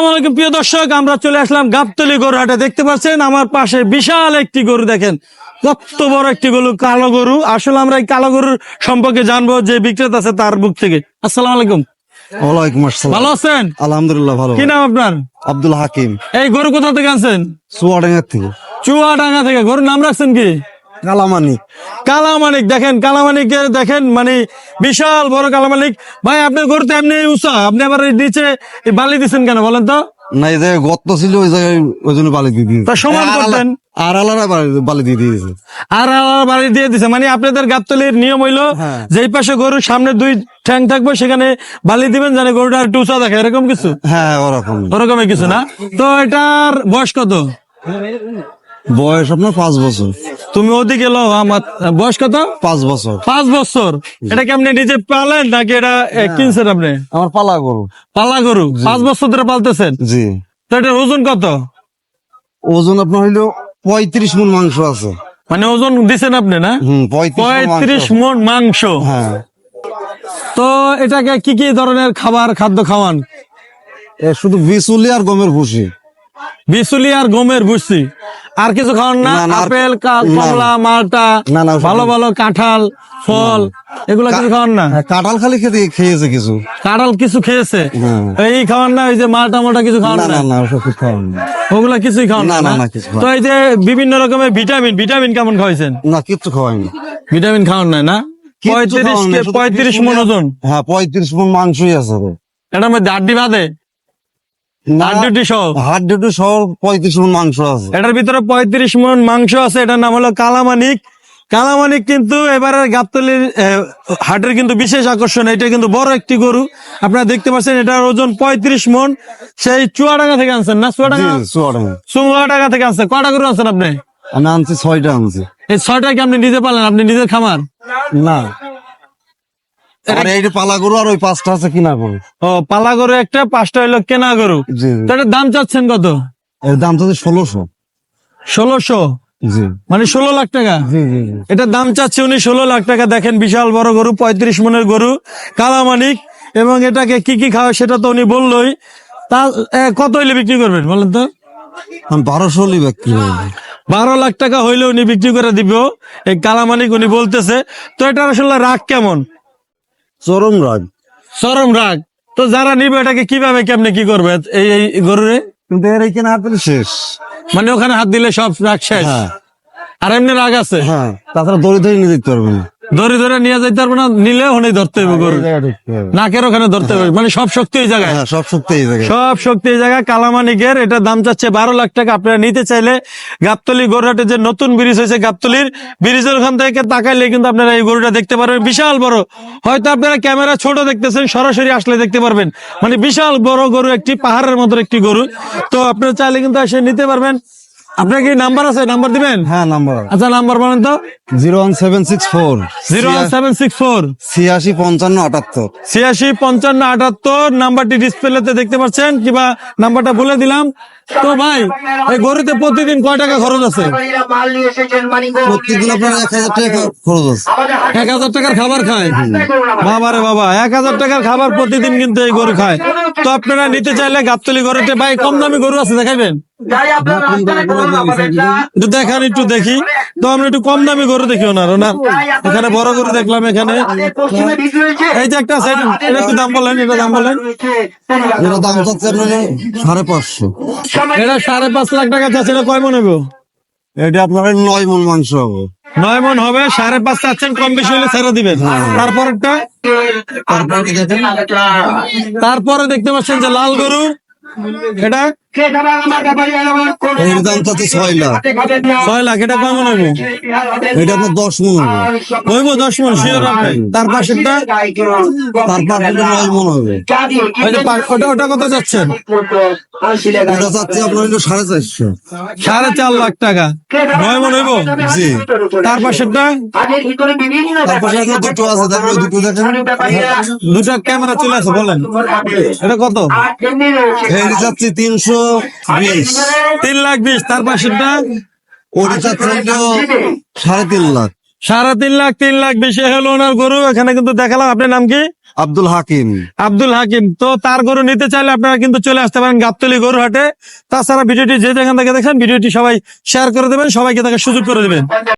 আসসালামু আলাইকুম। প্রিয় দর্শক আমরা চলে আসলাম গাবতলি গরু হাটে। দেখতে পাচ্ছেন আমার পাশে বিশাল একটি গরু দেখেন। কত বড় একটি গরু কালো গরু। আসলে আমরা এই কালো গরুর সম্পর্কে জানব যে বিক্রেতা আছে তার বুক থেকে। আসসালামু আলাইকুম। ওয়ালাইকুম আসসালাম। ভালো আছেন? আলহামদুলিল্লাহ ভালো। কি নাম আপনার? আব্দুল হাকিম। এই গরু কোথা থেকে আনছেন? চুয়াডাঙ্গার থেকে। চুয়াডাঙ্গা থেকে। গরুর নাম রাখছেন কি? কালামানি কালামানিক দেখেন কালামানিকের দেখেন মানে বিশাল বড় কালামানিক। ভাই আপনার গরুতে এমনি উঁচা আপনি আবার নিচে বালি দিচ্ছেন কেন বলেন তো? না এই জায়গায় গর্ত ছিল ওই জায়গায় ওই জন্য বালি দিয়ে দিয়েছে। সমান করতেন। আর আলাদা বালি- বালি দিয়ে দিয়েছে। আর আর বাড়ি দিয়ে দিছে মানে আপনাদের গাবতলির নিয়ম হইল হ্যাঁ। যেই পাশে গরুর সামনে দুই ঠ্যাং থাকবে সেখানে বালি দিবেন জানে গরুটা একটু উঁচা দেখে এরকম কিছু? হ্যাঁ ওরকম। ওরকমই কিছু না? তো এটার বয়স কত? বয়স আপনার পাঁচ বছর। তুমি ওদিকে লো আমার বয়স কত? পাঁচ বছর। পাঁচ বছর। এটা কি আপনি নিজে পালেন নাকি এটা কিনছেন আপনি? আমার পালা গরু। পালা গরু পাঁচ বছর ধরে পালতেছেন? জি। তো এটার ওজন কত? ওজন আপনার হইল পঁয়ত্রিশ মন মাংস আছে। মানে ওজন দিছেন আপনি না? পঁয়ত্রিশ মন মাংস। হ্যাঁ। তো এটাকে কি কি ধরনের খাবার খাদ্য খাওয়ান? শুধু বিচুলি আর গমের ভুসি। বিচুলি আর গমের ভুসি। আর কিছু খাওয়ান না? আপেল। কমলা মালটা ভালো ভালো কাঁঠাল ফল এগুলো কিছু খাওয়ান না? হ্যাঁ, কাঁঠাল খালি খেতে খেয়েছে কিছু। কাঁঠাল কিছু খেয়েছে? হ্যাঁ। এই খাওয়ান না ওই যে মালটা মালটা কিছু খাওয়ান না না? খাওয়ান না। ওগুলা কিছুই খাওয়ান না, কিছু তো এই যে বিভিন্ন রকমের ভিটামিন ভিটামিন কেমন খাওয়াইছেন? না কিচ্ছু খাওয়াইনি ভিটামিন খাওয়ান না না? পঁয়ত্রিশ পঁয়ত্রিশ মন ওজন? হ্যাঁ পঁয়ত্রিশ মন মাংসই আছে। তো। এটার মধ্যে আড্ডি বাঁধে সহ। সহ পঁয়ত্রিশ মন মাংস আছে। এটার ভিতরে পঁয়ত্রিশ মন মাংস আছে এটার নাম হলো কালামানিক। কালামানিক কিন্তু গাবতলির হাটের কিন্তু বিশেষ আকর্ষণ এটা কিন্তু বড় একটি গরু। আপনারা দেখতে পাচ্ছেন এটার ওজন পঁয়ত্রিশ মন। সেই চুয়াডাঙ্গা থেকে আনছেন না চুয়াডাঙ্গা? চুয়াডাঙ্গা। চুয়াডাঙ্গা থেকে আনছেন। কটা গরু আনছেন আপনি? আমি আনছি ছয়টা আনছি। এই ছয়টা কি আপনি নিজে পালেন? আপনি নিজের খামার? না। পালা গরু আর ওই পাঁচটা আছে কিনা গরু? ও পালা গরু একটা পাঁচটা হইল কেনা গরু। দাম চাচ্ছেন কত? এর দাম তো ষোলোশো। ষোলোশো? মানে ষোলো লাখ টাকা। এটার দাম চাচ্ছে উনি ষোলো লাখ টাকা। দেখেন বিশাল বড় গরু পঁয়ত্রিশ মনের গরু কালামানিক এবং এটাকে কি কি খাওয়া সেটা তো উনি বললোই। তা কত হইলে বিক্রি করবেন বলেন তো? বারোশো হলি বিক্রি বারো লাখ টাকা হইলে উনি বিক্রি করে দিব। এই কালামানিক উনি বলতেছে তো এটা আসলে রাগ কেমন? চরম রাগ। চরম রাগ। তো যারা নিবে এটাকে কীভাবে কেমনে কি করবে? এই এই গরুরে? কিন্তু এর এইখানে হাত দিলে শেষ। মানে ওখানে হাত দিলে সব রাগ শেষ? হ্যাঁ। আর এমনি রাগ আছে? হ্যাঁ তাছাড়া দড়ি ধরে নিয়ে যেতে পারবে না। ধরে ধরে নিয়ে যাইতে পারব না নিলে ওখানে ধরতে হবে গরু। এই। নাকের ওখানে ধরতে হবে মানে সব শক্তি ওই জায়গায়। হ্যাঁ সব সত্যি এই জায়গায়। সব শক্তি এই জায়গায়। কালামানিকের এটা দাম চাচ্ছে বারো লাখ টাকা। আপনারা নিতে চাইলে গাবতলি গরুহাটে যে নতুন ব্রিজ হয়েছে গাবতলির ব্রিজের ওখান থেকে তাকাইলে কিন্তু আপনারা এই গরুটা দেখতে পারবেন। বিশাল বড়। হয়তো আপনারা ক্যামেরা ছোট দেখতেছেন সরাসরি আসলে দেখতে পারবেন। মানে বিশাল বড় গরু একটি পাহাড়ের মতো একটি গরু। তো আপনারা চাইলে কিন্তু এসে নিতে পারবেন। আপনার কি নাম্বার আছে? নাম্বার দিবেন? হ্যাঁ নাম্বার। আচ্ছা নাম্বার বলেন তো। Zero one seven six four. Zero one seven six four. ছিয়াশি পঞ্চান্ন আটাত্তর। ছিয়াশি পঞ্চান্ন আটাত্তর নাম্বারটি ডিসপ্লেতে দেখতে পাচ্ছেন কিংবা নাম্বারটা বলে দিলাম। তো ভাই এই গরুতে প্রতিদিন কয় টাকা খরচ আছে? প্রত্যেকদিন আপনার এক হাজার টাকা খরচ আছে। এক হাজার টাকার খাবার খায়? বাবা রে বাবা এক হাজার টাকার খাবার প্রতিদিন কিন্তু এই গরু খায়। তো আপনারা নিতে চাইলে গাবতলি গরুতে ভাই কম দামি গরু আছে দেখাবেন দেখান একটু দেখি। তো আমরা একটু কম দামি গরু দেখি ওনার ওনার। এখানে বড় গরু দেখলাম এখানে। এই যে একটা সাইড এটা একটু দাম বলেন এটা দাম বলেন। যেটা দাম চাচ্ছে আপনার সাড়ে পাঁচশো। এটা সাড়ে পাঁচ লাখ টাকা চাচ্ছে এটা কয় মনে হবে? এটা আপনার নয় মন মাংস হবে। নয় মন হবে সাড়ে পাঁচ চাচ্ছেন কম বেশি হলে ছেড়ে দিবেন। তারপরটা? তারপর দেখেন তারপরে দেখতে পাচ্ছেন যে লাল গরু। এটা? এর দাম চাচ্ছে ছয় লাখ। ছয় লাখ এটা কয় মন হবে এটা আপনার দশ মন হবে হইব দশ মন শিওর তার পাশেরটা নয় মন হবে। ওটা ওটা কত যাচ্ছেন? চাচ্ছে আপনার সাড়ে চারশো। সাড়ে চার লাখ টাকা। নয় মন হইব? জি। তার পাশেরটা তারপরে আপনার দুটো আছে দুটো দেখেন। দুটা ক্যামেরা চলে আছে বলেন। এটা কত? তিনশো বিশ। তিন লাখ বিশ তার পাশেরটা ওটা চাচ্ছে হলো সাড়ে তিন লাখ। সাড়ে তিন লাখ তিন লাখ বেশি হলো ওনার গরু এখানে কিন্তু দেখালাম। আপনার নাম কি? আব্দুল হাকিম। আব্দুল হাকিম। তো তার গরু নিতে চাইলে আপনারা কিন্তু চলে আসতে পারেন গাবতলি গরু হাটে তাছাড়া ভিডিওটি যে যেখান থেকে দেখেন ভিডিওটি সবাই শেয়ার করে দেবেন সবাইকে তাকে সুযোগ করে দেবেন।